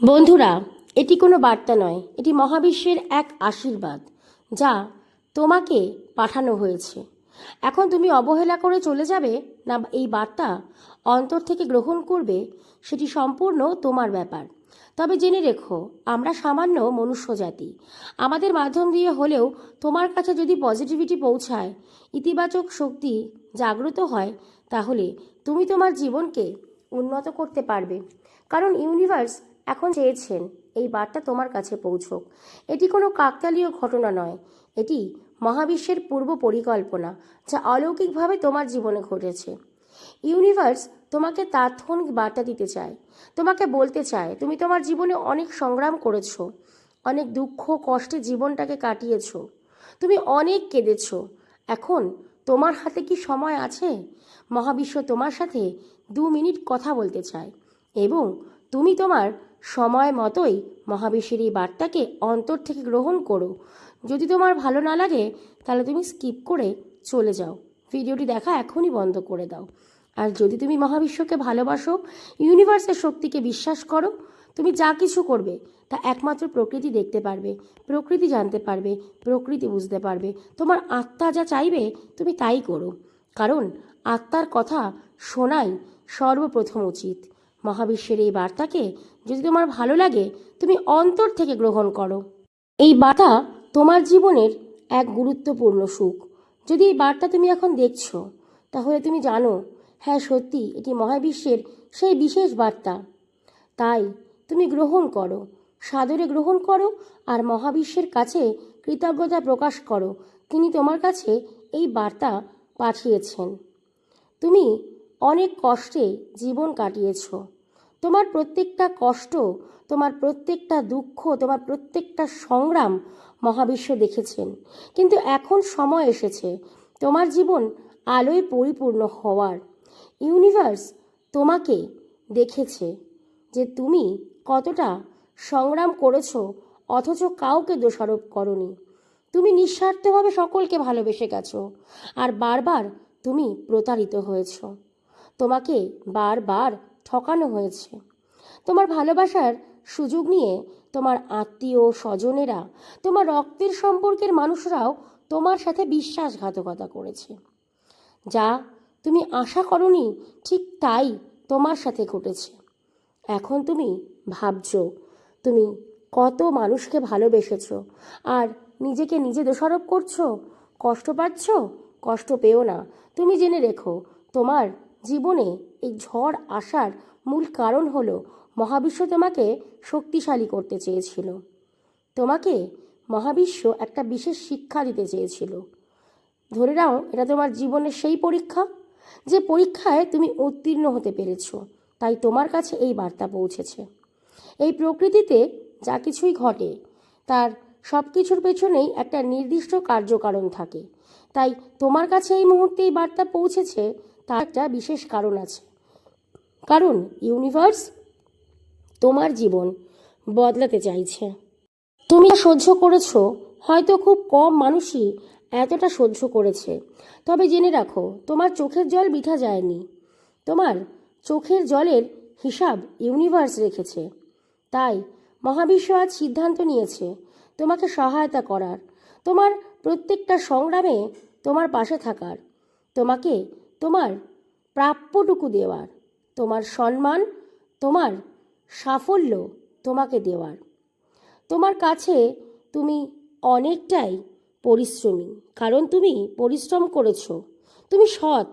বন্ধুরা, এটি কোনো বার্তা নয়, এটি মহাবিশ্বের এক আশীর্বাদ, যা তোমাকে পাঠানো হয়েছে। এখন তুমি অবহেলা করে চলে যাবে না এই বার্তা অন্তর থেকে গ্রহণ করবে, সেটি সম্পূর্ণ তোমার ব্যাপার। তবে জেনে রেখো, আমরা সামান্য মনুষ্য জাতি। আমাদের মাধ্যম দিয়ে হলেও তোমার কাছে যদি পজিটিভিটি পৌঁছায়, ইতিবাচক শক্তি জাগ্রত হয়, তাহলে তুমি তোমার জীবনকে উন্নত করতে পারবে। কারণ ইউনিভার্স এখন চেয়েছেন এই বার্তা তোমার কাছে পৌঁছক। এটি কোনো কাকতালীয় ঘটনা নয়। এটি মহাবিশ্বের পূর্ব পরিকল্পনা যা অলৌকিকভাবে তোমার জীবনে ঘটেছে। ইউনিভার্স তোমাকে তাৎক্ষণিক বার্তা দিতে চায়। তোমাকে বলতে চায়, তুমি তোমার জীবনে অনেক সংগ্রাম করেছ, অনেক দুঃখ, কষ্টে জীবনটাকে কাটিয়েছো, তুমি অনেক কেঁদেছো। এখন তোমার হাতে কি সময় আছে? মহাবিশ্ব তোমার সাথে দু মিনিট কথা বলতে চায় এবং তুমি তোমার সময় মতোই মহাবিশ্বের এই বার্তাকে অন্তর থেকে গ্রহণ করো। যদি তোমার ভালো না লাগে, তাহলে তুমি স্কিপ করে চলে যাও। ভিডিওটি দেখা এখনই বন্ধ করে দাও। আর যদি তুমি মহাবিশ্বকে ভালোবাসো, ইউনিভার্সের শক্তিকে বিশ্বাস করো, তুমি যা কিছু করবে, তা একমাত্র প্রকৃতি দেখতে পারবে, প্রকৃতি জানতে পারবে, প্রকৃতি বুঝতে পারবে। তোমার আত্মা যা চাইবে, তুমি তাই করো। কারণ আত্মার কথা শোনাই সর্বপ্রথম উচিত। মহাবিশ্বের এই বার্তাকে যদি তোমার ভালো লাগে, তুমি অন্তর থেকে গ্রহণ করো। এই বার্তা তোমার জীবনের এক গুরুত্বপূর্ণ সুখ। যদি এই বার্তা তুমি এখন দেখছ, তাহলে তুমি জানো হ্যাঁ সত্যি, এটি মহাবিশ্বের সেই বিশেষ বার্তা। তাই তুমি গ্রহণ করো, সাদরে গ্রহণ করো, আর মহাবিশ্বের কাছে কৃতজ্ঞতা প্রকাশ করো। তিনি তোমার কাছে এই বার্তা পাঠিয়েছেন। তুমি অনেক কষ্টে জীবন কাটিয়েছ। তোমার প্রত্যেকটা কষ্ট, তোমার প্রত্যেকটা দুঃখ, তোমার প্রত্যেকটা সংগ্রাম মহাবিশ্ব দেখেছেন। কিন্তু এখন সময় এসেছে। তোমার জীবন আলোয় পরিপূর্ণ হওয়ার। ইউনিভার্স তোমাকে দেখেছে যে তুমি কতটা সংগ্রাম করেছ, অথচ কাউকে দোষারোপ করনি। তুমি নিঃস্বার্থভাবে সকলকে ভালোবেসে গেছো, আর বারবার তুমি প্রতারিত হয়েছ। তোমাকে বারবার ঠকানো হয়েছে। তোমার ভালোবাসার সুযোগ নিয়ে তোমার আত্মীয় স্বজনেরা, তোমার রক্তের সম্পর্কের মানুষরাও তোমার সাথে বিশ্বাসঘাতকতা করেছে। যা তুমি আশা করনি ঠিক তাই তোমার সাথে ঘটেছে। এখন তুমি ভাবছ, তুমি কত মানুষকে ভালোবেসেছো আর নিজেকে নিজে দোষারোপ করছ? কষ্ট পাচ্ছ? কষ্ট পেও না। তুমি জেনে রেখো, তোমার জীবনে এই ঝড় আসার মূল কারণ হলো মহাবিশ্ব তোমাকে শক্তিশালী করতে চেয়েছিল। তোমাকে মহাবিশ্ব একটা বিশেষ শিক্ষা দিতে চেয়েছিল। ধরে নাও, এটা তোমার জীবনের সেই পরীক্ষা যে পরীক্ষায় তুমি উত্তীর্ণ হতে পেরেছ, তাই তোমার কাছে এই বার্তা পৌঁছেছে। এই প্রকৃতিতে যা কিছুই ঘটে, তার সব কিছুর পেছনেই একটা নির্দিষ্ট কার্যকারণ থাকে। তাই তোমার কাছে এই মুহূর্তে এই বার্তা পৌঁছেছে তার একটা বিশেষ কারণ আছে। কারণ ইউনিভার্স তোমার জীবন বদলাতে চাইছে। তুমি সহ্য করেছ, হয়তো খুব কম মানুষই এতটা সহ্য করেছে। তবে জেনে রাখো, তোমার চোখের জল বিঠা যায়নি। তোমার চোখের জলের হিসাব ইউনিভার্স রেখেছে। তাই মহাবিশ্ব আজ সিদ্ধান্ত নিয়েছে তোমাকে সহায়তা করার। তোমার প্রত্যেকটা সংগ্রামে তোমার পাশে থাকার। তোমাকে তোমার প্রাপ্যটুকু দেওয়ার, তোমার সম্মান, তোমার সাফল্য তোমাকে দেওয়ার। তোমার কাছে তুমি অনেকটাই পরিশ্রমী, কারণ তুমি পরিশ্রম করেছ, তুমি সৎ,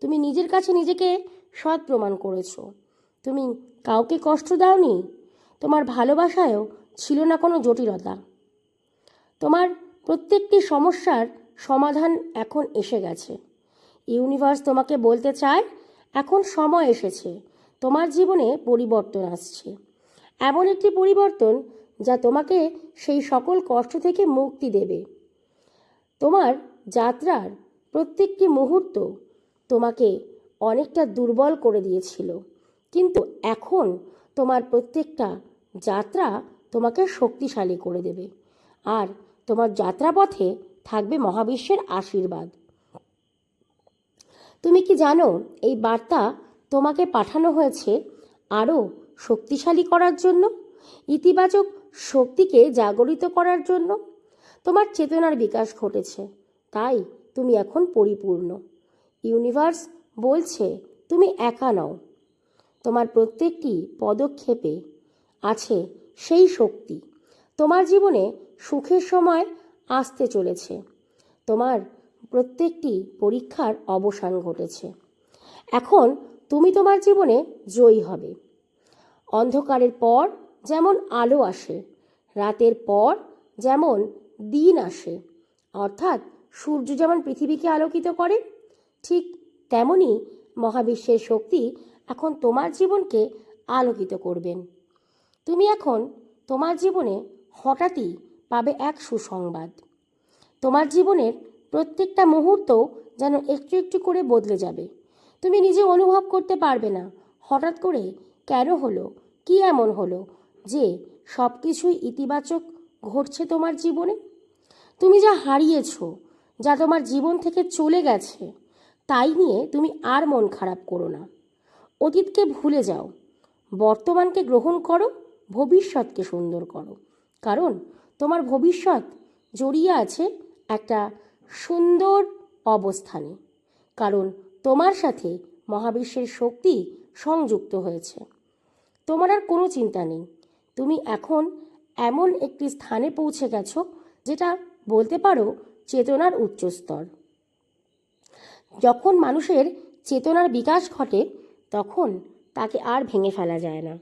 তুমি নিজের কাছে নিজেকে সৎ প্রমাণ করেছ। তুমি কাউকে কষ্ট দাওনি, তোমার ভালোবাসায়ও ছিল না কোনো জটিলতা। তোমার প্রত্যেকটি সমস্যার সমাধান এখন এসে গেছে। ইউনিভার্স তোমাকে বলতে চায়, এখন সময় এসেছে। তোমার জীবনে পরিবর্তন আসছে। এমন একটি পরিবর্তন যা তোমাকে সেই সকল কষ্ট থেকে মুক্তি দেবে। তোমার যাত্রার প্রত্যেকটি মুহূর্ত তোমাকে অনেকটা দুর্বল করে দিয়েছিল। কিন্তু এখন তোমার প্রত্যেকটা যাত্রা তোমাকে শক্তিশালী করে দেবে। আর তোমার যাত্রাপথে থাকবে মহাবিশ্বের আশীর্বাদ। তুমি কি জানো, এই বার্তা তোমাকে পাঠানো হয়েছে আরও শক্তিশালী করার জন্য, ইতিবাচক শক্তিকে জাগরিত করার জন্য? তোমার চেতনার বিকাশ ঘটেছে, তাই তুমি এখন পরিপূর্ণ। ইউনিভার্স বলছে, তুমি একা নও। তোমার প্রত্যেকটি পদক্ষেপে আছে সেই শক্তি। তোমার জীবনে সুখের সময় আসতে চলেছে। তোমার প্রত্যেকটি পরীক্ষার অবসান ঘটেছে। এখন তুমি তোমার জীবনে জয়ী হবে। অন্ধকারের পর যেমন আলো আসে, রাতের পর যেমন দিন আসে, অর্থাৎ সূর্য যেমন পৃথিবীকে আলোকিত করে, ঠিক তেমনি মহাবিশ্বের শক্তি এখন তোমার জীবনকে আলোকিত করবেন। তুমি এখন তোমার জীবনে হঠাৎই পাবে এক সুসংবাদ। তোমার জীবনের প্রত্যেকটা মুহূর্ত যেন একটু একটু করে বদলে যাবে। তুমি নিজে অনুভব করতে পারবে না। হঠাৎ করে কেন হলো? কি এমন হলো? যে সব কিছুই ইতিবাচক ঘটছে তোমার জীবনে? তুমি যা হারিয়েছো, যা তোমার জীবন থেকে চলে গেছে, তাই নিয়ে তুমি আর মন খারাপ করো না। অতীতকে ভুলে যাও। বর্তমানকে গ্রহণ করো, ভবিষ্যৎকে সুন্দর করো। কারণ তোমার ভবিষ্যৎ জড়িয়ে আছে একটা সুন্দর অবস্থানে, কারণ তোমার সাথে মহাবিশ্বের শক্তি সংযুক্ত হয়েছে। তোমার আর কোনো চিন্তা নেই। তুমি এখন এমন একটি স্থানে পৌঁছে গেছো, যেটা বলতে পারো চেতনার উচ্চস্তর। যখন মানুষের চেতনার বিকাশ ঘটে, তখন তাকে আর ভেঙে ফেলা যায় না।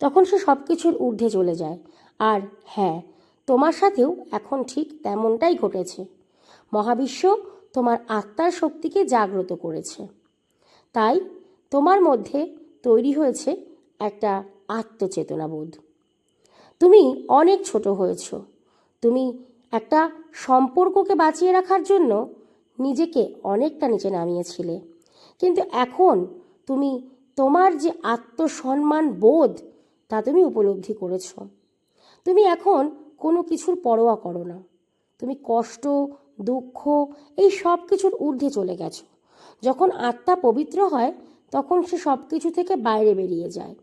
তখন সে সব কিছুর ঊর্ধ্বে চলে যায়। আর হ্যাঁ তোমার সাথেও এখন ঠিক তেমনটাই ঘটেছে। মহাবিশ্ব তোমার আত্মার শক্তিকে জাগ্রত করেছে। তাই তোমার মধ্যে তৈরি হয়েছে একটা আত্মচেতনাবোধ। তুমি অনেক ছোট হয়েছ। তুমি একটা সম্পর্ককে বাঁচিয়ে রাখার জন্য নিজেকে অনেকটা নিচে নামিয়েছিলে। কিন্তু এখন তুমি তোমার যে আত্মসম্মান বোধ, তা তুমি উপলব্ধি করেছ। তুমি এখন কোনো কিছুর পরোয়া করো না। তুমি কষ্ট দুঃখ, এই সব কিছুর ঊর্ধ্বে চলে গেছো। যখন আত্মা পবিত্র হয়, তখন সে সব কিছু থেকে বাইরে বেরিয়ে যায়।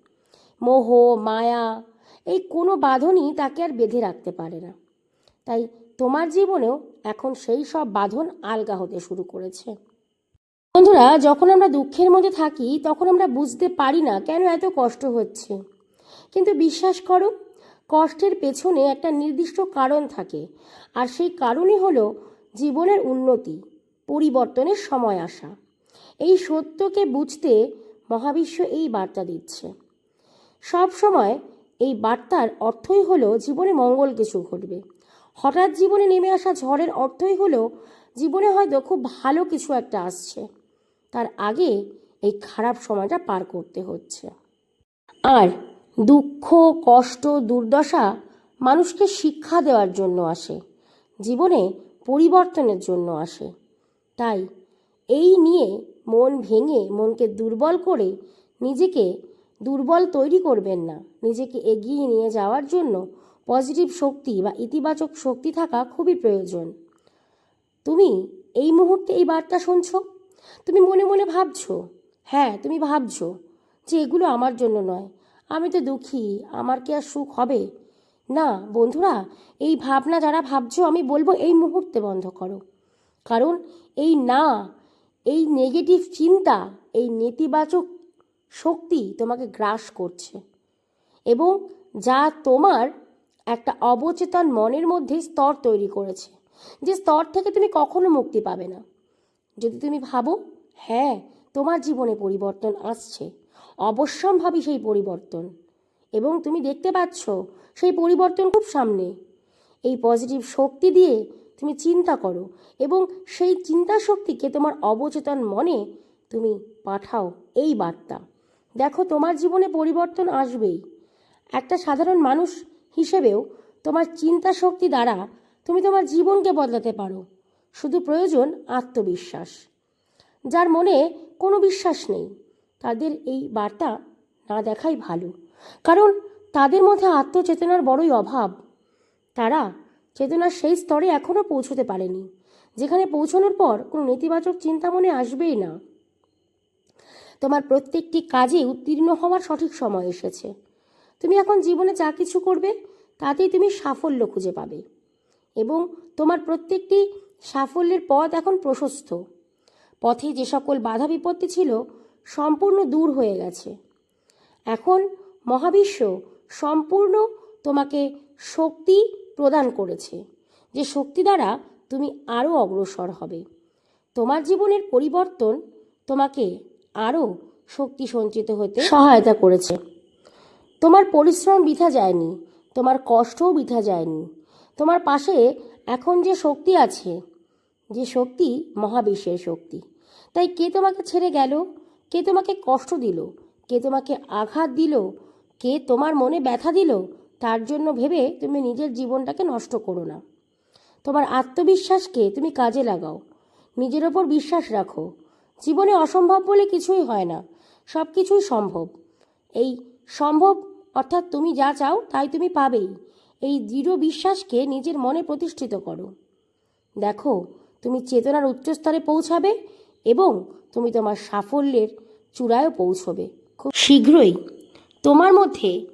মোহ, মায়া, এই কোনো বাঁধনই তাকে আর বেঁধে রাখতে পারে না। তাই তোমার জীবনেও এখন সেই সব বাঁধন আলগা হতে শুরু করেছে। বন্ধুরা, যখন আমরা দুঃখের মধ্যে থাকি, তখন আমরা বুঝতে পারি না কেন এত কষ্ট হচ্ছে। কিন্তু বিশ্বাস করো, কষ্টের পেছনে একটা নির্দিষ্ট কারণ থাকে। আর সেই কারণই হলো জীবনের উন্নতি, পরিবর্তনের সময় আসা। এই সত্যকে বুঝতে মহাবিশ্ব এই বার্তা দিচ্ছে। সব সময় এই বার্তার অর্থই হলো জীবনে মঙ্গল কিছু ঘটবে। হঠাৎ জীবনে নেমে আসা ঝড়ের অর্থই হলো জীবনে হয়তো খুব ভালো কিছু একটা আসছে। তার আগে এই খারাপ সময়টা পার করতে হচ্ছে। আর দুঃখ, কষ্ট, দুর্দশা মানুষকে শিক্ষা দেওয়ার জন্য আসে। জীবনে পরিবর্তনের জন্য আসে। তাই এই নিয়ে মন ভেঙে মনকে দুর্বল করে নিজেকে দুর্বল তৈরি করবেন না। নিজেকে এগিয়ে নিয়ে যাওয়ার জন্য পজিটিভ শক্তি বা ইতিবাচক শক্তি থাকা খুবই প্রয়োজন। তুমি এই মুহূর্তে এই বার্তা শুনছো? তুমি মনে মনে ভাবছ? হ্যাঁ তুমি ভাবছ যে এগুলো আমার জন্য নয়। আমি তো দুঃখী, আমার কি আর সুখ হবে? না, বন্ধুরা, এই ভাবনা যারা ভাবছ, আমি বলব এই মুহূর্তে বন্ধ করো। কারণ এই না, এই নেগেটিভ চিন্তা, এই নেতিবাচক শক্তি তোমাকে গ্রাস করছে। এবং যা তোমার একটা অবচেতন মনের মধ্যে স্তর তৈরি করেছে, যে স্তর থেকে তুমি কখনো মুক্তি পাবে না। যদি তুমি ভাবো হ্যাঁ তোমার জীবনে পরিবর্তন আসছে, অবশ্যম্ভাবী সেই পরিবর্তন। এবং তুমি দেখতে পাচ্ছ সেই পরিবর্তন খুব সামনে। এই পজিটিভ শক্তি দিয়ে তুমি চিন্তা করো এবং সেই চিন্তা শক্তিকে তোমার অবচেতন মনে তুমি পাঠাও এই বার্তা। দেখো, তোমার জীবনে পরিবর্তন আসবেই। একটা সাধারণ মানুষ হিসেবেও তোমার চিন্তা শক্তি দ্বারা তুমি তোমার জীবনকে বদলাতে পারো। শুধু প্রয়োজন আত্মবিশ্বাস। যার মনে কোনো বিশ্বাস নেই, তাদের এই বার্তা না দেখাই ভালো। কারণ তাদের মধ্যে আত্মচেতনার বড়ই অভাব। তারা চেতনার সেই স্তরে এখনও পৌঁছতে পারেনি, যেখানে পৌঁছানোর পর কোনো নেতিবাচক চিন্তা মনে আসবেই না। তোমার প্রত্যেকটি কাজে উত্তীর্ণ হওয়ার সঠিক সময় এসেছে। তুমি এখন জীবনে যা কিছু করবে, তাতেই তুমি সাফল্য খুঁজে পাবে। এবং তোমার প্রত্যেকটি সাফল্যের পথ এখন প্রশস্ত। পথে যে সকল বাধা বিপত্তি ছিল, সম্পূর্ণ দূর হয়ে গেছে। এখন মহাবিশ্ব সম্পূর্ণ তোমাকে শক্তি প্রদান করেছে। যে শক্তি দ্বারা তুমি আরও অগ্রসর হবে। তোমার জীবনের পরিবর্তন তোমাকে আরও শক্তি সঞ্চিত হতে সহায়তা করেছে। তোমার পরিশ্রম বৃথা যায়নি, তোমার কষ্টও বৃথা যায়নি। তোমার পাশে এখন যে শক্তি আছে, যে শক্তি মহাবিশ্বের শক্তি। তাই কে তোমাকে ছেড়ে গেল? কে তোমাকে কষ্ট দিল? কে তোমাকে আঘাত দিল? কে তোমার মনে ব্যথা দিল? তার জন্য ভেবে তুমি নিজের জীবনটাকে নষ্ট করো না। তোমার আত্মবিশ্বাসকে তুমি কাজে লাগাও। নিজের ওপর বিশ্বাস রাখো। জীবনে অসম্ভব বলে কিছুই হয় না। সব কিছুই সম্ভব। এই সম্ভব অর্থাৎ তুমি যা চাও তাই তুমি পাবেই। এই দৃঢ় বিশ্বাসকে নিজের মনে প্রতিষ্ঠিত করো। দেখো, তুমি চেতনার উচ্চস্তরে পৌঁছাবে এবং তুমি তোমার সাফল্যের চূড়ায়ও পৌঁছবে। খুব শীঘ্রই তোমার মধ্যে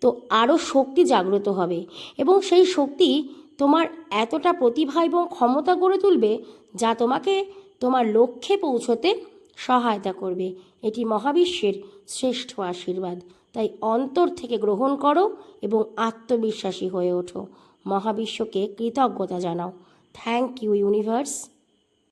তো আরও শক্তি জাগ্রত হবে এবং সেই শক্তি তোমার এতটা প্রতিভা এবং ক্ষমতা গড়ে তুলবে যা তোমাকে তোমার লক্ষ্যে পৌঁছতে সহায়তা করবে। এটি মহাবিশ্বের শ্রেষ্ঠ আশীর্বাদ। তাই অন্তর থেকে গ্রহণ করো এবং আত্মবিশ্বাসী হয়ে ওঠো। মহাবিশ্বকে কৃতজ্ঞতা জানাও। Thank you universe